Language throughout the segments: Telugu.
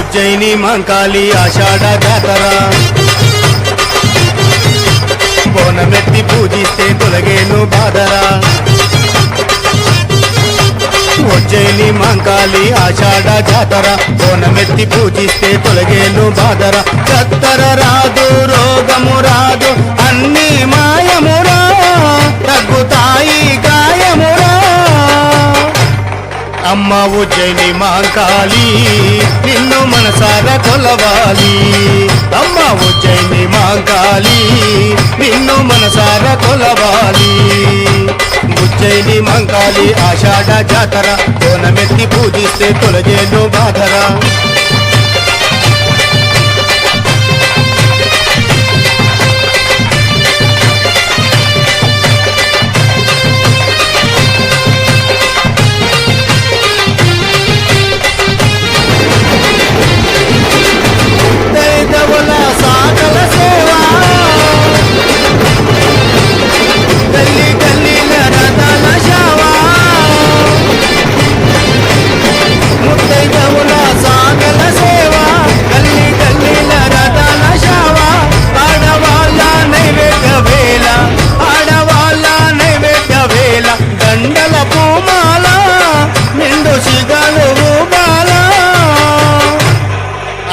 ఉజ్జయిని మంకాళి ఆషాఢ జాతర. బోనమెత్తి పూజిస్తే తొలగేను బాధరా. ఉజ్జయిని మంకాళి ఆషాఢ జాతర. బోనమెత్తి పూజిస్తే తొలగేను బాధర. కత్తర రాదు అమ్మ ఉజ్జయిని మాంకాళి నిన్ను మనసార కొలవాలి. అమ్మ ఉజ్జయిని మాంకాళి నిన్ను మనసార కొలవాలి. ఉజ్జయిని మాంకాళి ఆషాఢ జాతర కోనమెత్తి పూజిస్తే తొలజేను బాధరా.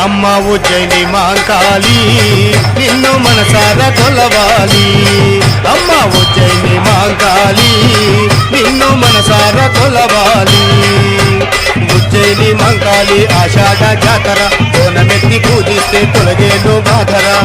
అమ్మ ఉజ్జయిని మాంకాళి నిన్ను మనసార కొలవాలి. అమ్మ ఉజ్జయిని మాంకాళి నిన్ను మనసార కొలవాలి. ఉజ్జయిని మాంకాళి ఆషాఢ జాతర కోనమెత్తి పూజిస్తే తొలగేను బాధరా.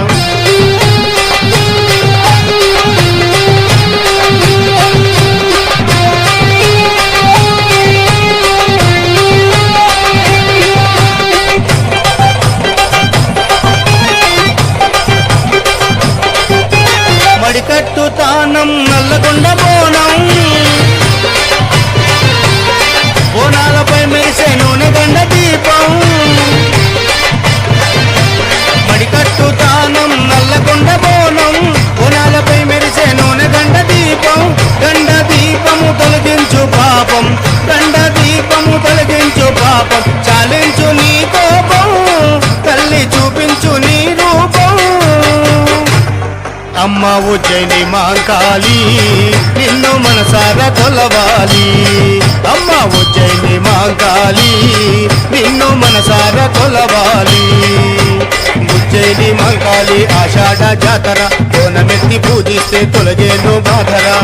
బోనం నల్లగొండ బోనం బోనాలపై మెరిసే నూనె గండ దీపం. మడికట్టు తానం నల్లగొండ బోనం బోనాలపై మెరిసే నూనె గండ దీపం. గండ దీపము తొలగించు పాపం గండ దీపము తొలగించు పాపం. చాలించు అమ్మ ఉజ్జయిని మాంకాళి నిన్ను మనసార కొలవాలి అమ్మ ఉజ్జయిని మాంకాళి నిన్ను మనసార కొలవాలి ఉజ్జయిని మాంకాళి ఆషాఢ జాతర కోనమెత్తి పూజిస్తే తొలగేను బాధరా.